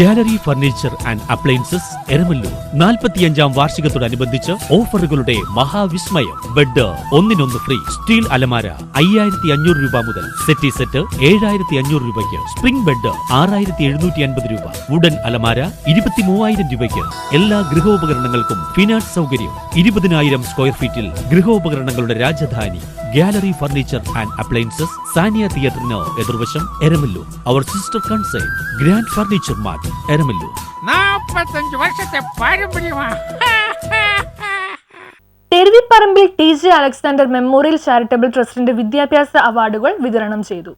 Gallery furniture and appliances Eramalloor. നാൽപ്പത്തിയഞ്ചാം വാർഷികത്തോടനുബന്ധിച്ച് ഓഫറുകളുടെ മഹാവിസ്മയം. ബെഡ് ഒന്നിനൊന്ന് ഫ്രീ. സ്റ്റീൽ അലമാര അയ്യായിരത്തി അഞ്ഞൂറ് രൂപ മുതൽ സെറ്റി സെറ്റ് ഏഴായിരത്തി അഞ്ഞൂറ് രൂപയ്ക്ക്. സ്പ്രിംഗ് ബെഡ് ആറായിരത്തി എഴുന്നൂറ്റി അൻപത് രൂപ. വുഡൻ അലമാര ഇരുപത്തി മൂവായിരം രൂപയ്ക്ക്. എല്ലാ ഗൃഹോപകരണങ്ങൾക്കും ഫിനാൻസ് സൗകര്യം. ഇരുപതിനായിരം സ്ക്വയർ ഫീറ്റിൽ ഗൃഹോപകരണങ്ങളുടെ Rajdhani. Gallery furniture and appliances Saniya തിയേറ്ററിന് എതിർവശം Eramalloor. Our sister concern grand furniture mart Eramalloor. നാൽപ്പത്തഞ്ച് വർഷത്തെ പാരമ്പര്യമാ Theruvipparambil T J Alexander memorial charitable ട്രസ്റ്റിന്റെ വിദ്യാഭ്യാസ അവാർഡുകൾ വിതരണം ചെയ്തു.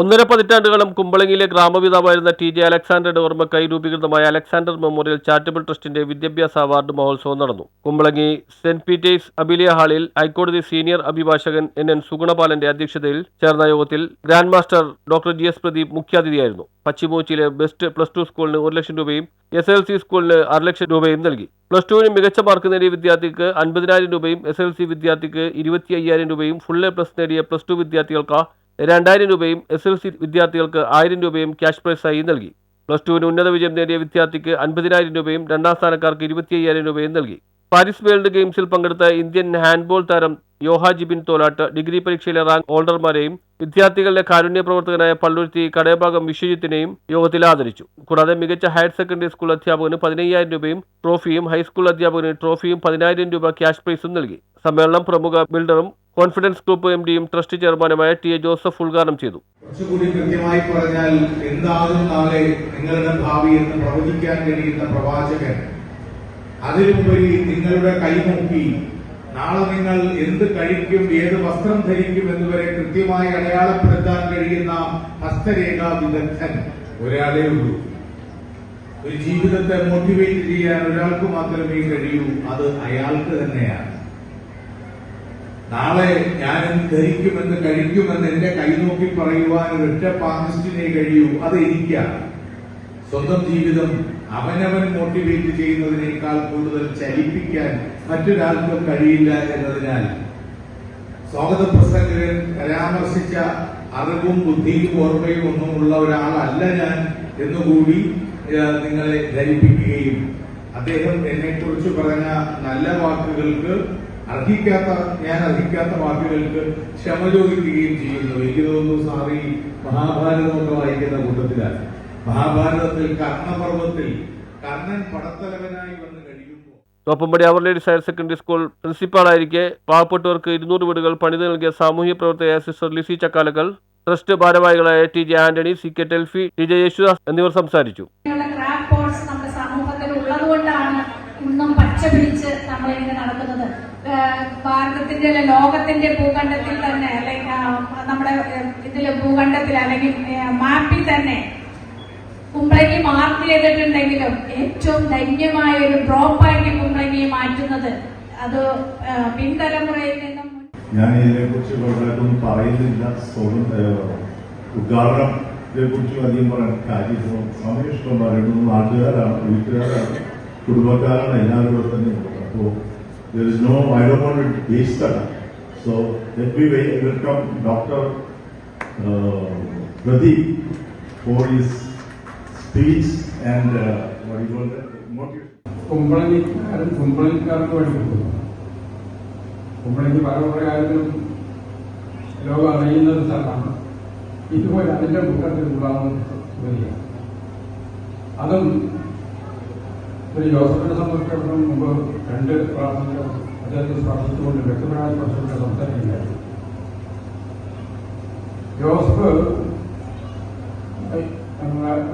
ഒന്നര പതിറ്റാണ്ടുകളും കുമ്പളങ്ങിയിലെ ഗ്രാമപിതാവായിരുന്ന ടി ജെ അലക്സാണ്ടറുടെ ഓർമ്മക്കായി രൂപീകൃതമായ അലക്സാണ്ടർ മെമ്മോറിയൽ ചാരിറ്റബിൾ ട്രസ്റ്റിന്റെ വിദ്യാഭ്യാസ അവാർഡ് മഹോത്സവം നടന്നു. കുമ്പളങ്ങി സെന്റ് പീറ്റേഴ്സ് അബിലിയ ഹാളിൽ ഹൈക്കോടതി സീനിയർ അഭിഭാഷകൻ എൻ എൻ സുഗുണപാലന്റെ അധ്യക്ഷതയിൽ ചേർന്ന യോഗത്തിൽ grand master doctor G S Pradeep മുഖ്യാതിഥിയായിരുന്നു. പശ്ചിമോച്ചിയിലെ ബെസ്റ്റ് പ്ലസ് ടു സ്കൂളിന് ഒരു ലക്ഷം രൂപയും എസ് എൽ സി സ്കൂളിന് അര ലക്ഷം രൂപയും നൽകി. പ്ലസ് ടുവിന് മികച്ച മാർക്ക് നേടിയ വിദ്യാർത്ഥിക്ക് അൻപതിനായിരം രൂപയും എസ് എൽ സി വിദ്യാർത്ഥിക്ക് ഇരുപത്തി അയ്യായിരം രൂപയും ഫുൾ എ പ്ലസ് നേടിയ പ്ലസ് ടു വിദ്യാർത്ഥികൾക്ക് രണ്ടായിരം രൂപയും എസ് എൽ സി വിദ്യാർത്ഥികൾക്ക് ആയിരം രൂപയും ക്യാഷ് പ്രൈസായി നൽകി. പ്ലസ് ടുവിന് ഉന്നത വിജയം നേടിയ വിദ്യാർത്ഥിക്ക് അൻപതിനായിരം രൂപയും രണ്ടാം സ്ഥാനക്കാർക്ക് ഇരുപത്തിയ്യായിരം രൂപയും നൽകി. പാരീസ് വേൾഡ് ഗെയിംസിൽ പങ്കെടുത്ത ഇന്ത്യൻ ഹാൻഡ്ബോൾ താരം യോഹ ജിബിൻ തോലാട്ട് ഡിഗ്രി പരീക്ഷയിലെ റാങ്ക് ഹോൾഡർമാരെയും വിദ്യാർത്ഥികളുടെ കാരുണ്യ പ്രവർത്തകനായ പള്ളുരുത്തി കടയഭാഗം വിശ്വജിത്തിനെയും യോഗത്തിൽ ആദരിച്ചു. കൂടാതെ മികച്ച ഹയർ സെക്കൻഡറി സ്കൂൾ അധ്യാപകന് പതിനയ്യായിരം രൂപയും ട്രോഫിയും ഹൈസ്കൂൾ അധ്യാപകന് ട്രോഫിയും പതിനായിരം രൂപ ക്യാഷ് പ്രൈസും നൽകി. സമ്മേളനം പ്രമുഖ ബിൽഡറും കോൺഫിഡൻസ് ഗ്രൂപ്പ് എം ഡിയും ട്രസ്റ്റ് ചെയർമാനുമായ ടി എ ജോസഫ് ഉദ്ഘാടനം ചെയ്തു. കുറച്ചുകൂടി കൃത്യമായി പറഞ്ഞാൽ എന്താകും നാളെ നിങ്ങളുടെ ഭാവി എന്ന് പ്രവചിക്കാൻ കഴിയുന്ന പ്രവാചകൻ. അതിലുപരി നിങ്ങളുടെ കൈനോക്കി നാളെ നിങ്ങൾ എന്ത് കഴിക്കും ഏത് വസ്ത്രം ധരിക്കും എന്നുവരെ കൃത്യമായി അടയാളപ്പെടുത്താൻ കഴിയുന്ന ഹസ്തരേഖാ വിദഗ്ധൻ ഒരാളേ ഉള്ളൂ. ഒരു ജീവിതത്തെ മോട്ടിവേറ്റ് ചെയ്യാൻ ഒരാൾക്ക് മാത്രമേ കഴിയൂ അത് അയാൾക്ക് തന്നെയാണ്. നാളെ ഞാൻ ധരിക്കുമെന്ന് കഴിക്കുമെന്ന് എന്റെ കൈ നോക്കി പറയുവാൻ ഒരൊറ്റ പാകിസ്റ്റിനെ കഴിയൂ അത് എനിക്കാണ് സ്വന്തം ജീവിതം അവനവൻ മോട്ടിവേറ്റ് ചെയ്യുന്നതിനേക്കാൾ കൂടുതൽ ചലിപ്പിക്കാൻ മറ്റൊരാൾക്കും കഴിയില്ല എന്നതിനാൽ. സ്വാഗത പ്രസംഗകൻ പരാമർശിച്ച അറിവും ബുദ്ധിയും ഓർമ്മയും ഒന്നുമുള്ള ഒരാളല്ല ഞാൻ എന്നുകൂടി നിങ്ങളെ ധരിപ്പിക്കുകയും. അദ്ദേഹം എന്നെ കുറിച്ച് പറഞ്ഞ നല്ല വാക്കുകൾക്ക് അർഹിക്കാത്ത ഞാൻ അർഹിക്കാത്ത വാക്കുകൾക്ക് ക്ഷമ ചോദിക്കുകയും ചെയ്യുന്നു. എനിക്ക് തോന്നുന്നു സാറി മഹാഭാരതമൊക്കെ വായിക്കുന്ന കൂട്ടത്തിലാണ്. മഹാഭാരതത്തിൽ കർണപർവത്തിൽ കർണൻ പടത്തലവനായി വന്ന് കഴിയുമ്പോൾ Thoppumpady our ladies higher secondary school പ്രിൻസിപ്പാളായിരിക്കെ പാവപ്പെട്ടവർക്ക് ഇരുന്നൂറ് വീടുകൾ പണിത് നൽകിയ സാമൂഹ്യ പ്രവർത്തകയായ സിസ്റ്റർ ലിസി ചക്കാലക്കൽ ട്രസ്റ്റ് ഭാരവാഹികളായ T J Antony C K Telfy T J Yesudas എന്നിവർ സംസാരിച്ചു. ഇന്നും പച്ച പിടിച്ച് നമ്മളിങ്ങനെ നടക്കുന്നത്. ഭാരതത്തിന്റെ അല്ലെ ലോകത്തിന്റെ ഭൂഖണ്ഡത്തിൽ തന്നെ അല്ലെങ്കിൽ നമ്മുടെ ഇതിലെ ഭൂഖണ്ഡത്തിൽ അല്ലെങ്കിൽ മാപ്പിൽ തന്നെ കുമ്പളങ്ങി മാർക്ക് ചെയ്തിട്ടുണ്ടെങ്കിലും ഏറ്റവും ധന്യമായ ഒരു ഡ്രോപ്പായിട്ട് കുമ്പളങ്ങിയെ മാറ്റുന്നത് അത് പിൻതലമുറയിൽ നിന്നും ഞാൻ ഇതിനെക്കുറിച്ച് കൂടുതലായിട്ടൊന്നും പറയുന്നില്ല ഉദ്ഘാടനത്തെ കുറിച്ച് അധികം പറയാൻ കാര്യം സമയം ഇഷ്ടം പറയുന്നത് നാട്ടുകാരാണ് വീട്ടുകാരാണ് കുടുംബക്കാരാണ് എല്ലാവരും തന്നെ. അപ്പോ അപ്പോൾ there is no I don't want to waste that so let me welcome Dr. Uh, Pradeep for his speech and uh, what do you call that motivation കുമ്പളങ്ങിക്കാരൻ കുമ്പളങ്ങിക്കാർക്ക് വേണ്ടി കുമ്പളങ്ങി പല കാര്യത്തിലും ലോകം അറിയുന്ന ഒരു സ്ഥലമാണ് ഇതുപോലെ അതിന്റെ കൂട്ടത്തിൽ വരിക അതും ഒരു ജോസഫിനെ സംബന്ധിച്ചിടത്തോളം മുമ്പ് രണ്ട് പ്രാർത്ഥനകൾ അദ്ദേഹത്തെ സ്പർശിച്ചുകൊണ്ട് വ്യക്തമായ പ്രശ്നങ്ങൾ സംസാരിക്കുകയായിരുന്നു. ജോസഫ്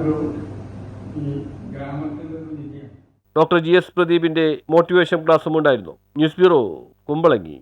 ഒരു ഈ ഗ്രാമത്തിൽ ഡോക്ടർ ജി എസ് പ്രദീപിന്റെ മോട്ടിവേഷൻ ക്ലാസ്സും ഉണ്ടായിരുന്നു ന്യൂസ് ബ്യൂറോ കുമ്പളങ്ങി.